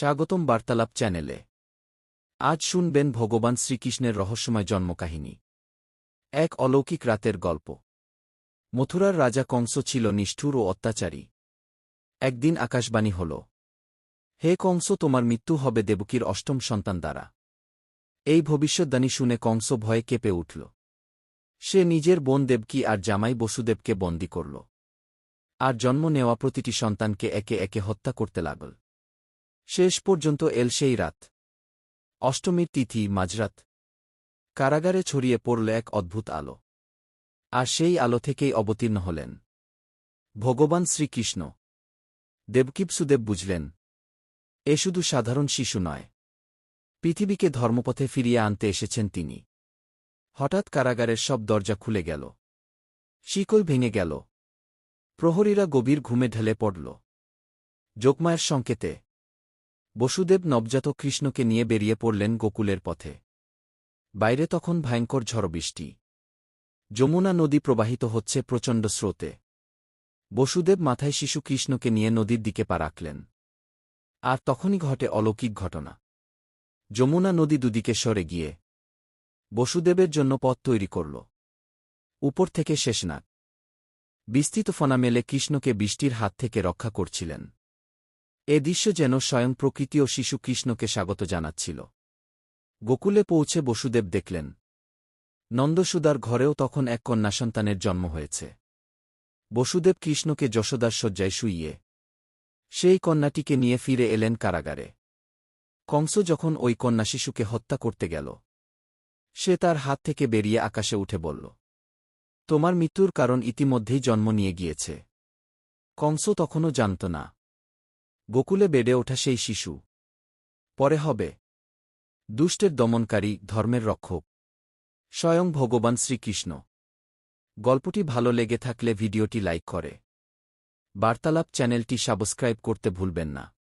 স্বাগতম বার্তালাপ চ্যানেলে। আজ শুনবেন ভগবান শ্রীকৃষ্ণের রহস্যময় জন্মকাহিনী। এক অলৌকিক রাতের গল্প। মথুরার রাজা কংস ছিল নিষ্ঠুর ও অত্যাচারী। একদিন আকাশবাণী হল, হে কংস, তোমার মৃত্যু হবে দেবকীর অষ্টম সন্তান দ্বারা। এই ভবিষ্যদ্বাণী শুনে কংস ভয়ে কেঁপে উঠল। সে নিজের বোন দেবকী আর জামাই বসুদেবকে বন্দী করল। আর জন্ম নেওয়া প্রতিটি সন্তানকে একে একে হত্যা করতে লাগল। শেষ পর্যন্ত এল সেই রাত। অষ্টমীর তিথি মাঝরাত। কারাগারে ছড়িয়ে পড়ল এক অদ্ভুত আলো। আর সেই আলো থেকেই অবতীর্ণ হলেন। ভগবান শ্রীকৃষ্ণ। দেবকীপসুদেব বুঝলেন, এ শুধু সাধারণ শিশু নয়। পৃথিবীকে ধর্মপথে ফিরিয়ে আনতে এসেছেন তিনি। হঠাৎ কারাগারের সব দরজা খুলে গেল। শিকল ভেঙে গেল। প্রহরীরা গভীর ঘুমে ঢেলে পড়ল। যোগমায়ের সংকেতে বসুদেব নবজাত কৃষ্ণকে নিয়ে বেরিয়ে পড়লেন গোকুলের পথে। বাইরে তখন ভয়ঙ্কর ঝড়বৃষ্টি যমুনা নদী প্রবাহিত হচ্ছে প্রচণ্ড স্রোতে। বসুদেব মাথায় শিশু কৃষ্ণকে নিয়ে নদীর দিকে পা রাখলেন। আর তখনই ঘটে অলৌকিক ঘটনা। যমুনা নদী দুদিকে সরে গিয়ে বসুদেবের জন্য পথ তৈরি করল। উপর থেকে শেষনাগ। বিস্তৃত ফনা মেলে কৃষ্ণকে বৃষ্টির হাত থেকে রক্ষা করছিলেন। এ দৃশ্য যেন স্বয়ং প্রকৃতি ও শিশু কৃষ্ণকে স্বাগত জানাচ্ছিল। গোকুলে পৌঁছে বসুদেব দেখলেন। নন্দসুদার ঘরেও তখন এক কন্যা সন্তানের জন্ম হয়েছে। বসুদেব কৃষ্ণকে যশোদার শয্যায় শুইয়ে সেই কন্যাটিকে নিয়ে ফিরে এলেন কারাগারে। কংস যখন ওই কন্যা শিশুকে হত্যা করতে গেল, সে তার হাত থেকে বেরিয়ে আকাশে উঠে বলল, তোমার মৃত্যুর কারণ ইতিমধ্যেই জন্ম নিয়ে গিয়েছে। কংস তখনও জানত না। গোকুলে বেড়ে ওঠা সেই শিশু। পরে হবে। দুষ্টের দমনকারী, ধর্মের রক্ষক। স্বয়ং ভগবান শ্রীকৃষ্ণ। গল্পটি ভালো লেগে থাকলে ভিডিওটি লাইক করে। বার্তালাপ চ্যানেলটি সাবস্ক্রাইব করতে ভুলবেন না।